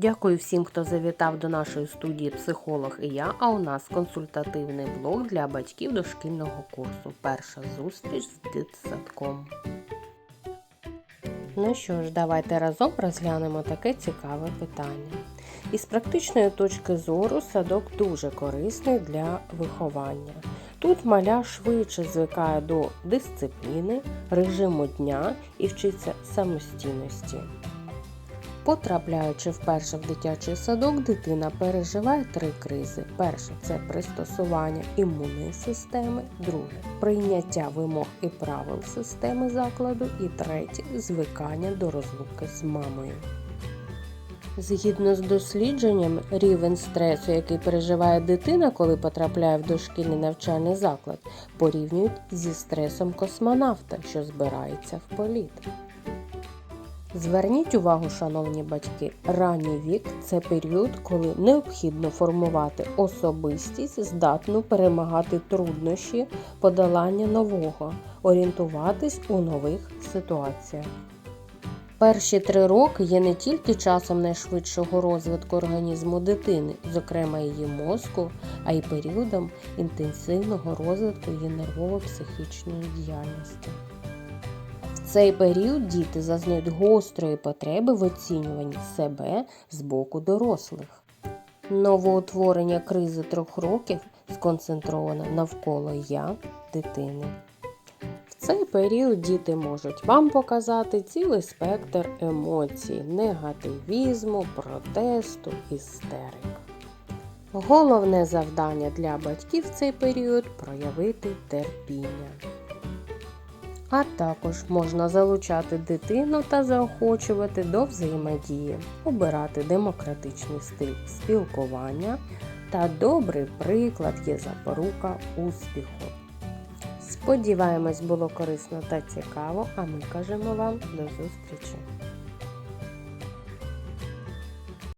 Дякую всім, хто завітав до нашої студії Психолог і я. А у нас консультативний блог для батьків дошкільного курсу. Перша зустріч з дитсадком. Ну що ж, давайте разом розглянемо таке цікаве питання. Із практичної точки зору садок дуже корисний для виховання. Тут маля швидше звикає до дисципліни, режиму дня і вчиться самостійності. Потрапляючи вперше в дитячий садок, дитина переживає три кризи. Перше це пристосування імунної системи, друге прийняття вимог і правил системи закладу, і третє звикання до розлуки з мамою. Згідно з дослідженням, рівень стресу, який переживає дитина, коли потрапляє в дошкільний навчальний заклад, порівнюють зі стресом космонавта, що збирається в політ. Зверніть увагу, шановні батьки, ранній вік це період, коли необхідно формувати особистість, здатну перемагати труднощі, подолання нового, орієнтуватись у нових ситуаціях. Перші три роки є не тільки часом найшвидшого розвитку організму дитини, зокрема її мозку, а й періодом інтенсивного розвитку її нервово-психічної діяльності. Цей період діти зазнають гострої потреби в оцінюванні себе з боку дорослих. Новоутворення кризи трьох років сконцентровано навколо я дитини. В цей період діти можуть вам показати цілий спектр емоцій, негативізму, протесту, істерик. Головне завдання для батьків в цей період проявити терпіння. А також можна залучати дитину та заохочувати до взаємодії, обирати демократичний стиль спілкування та добрий приклад є запорука успіху. Сподіваємось, було корисно та цікаво, а ми кажемо вам до зустрічі!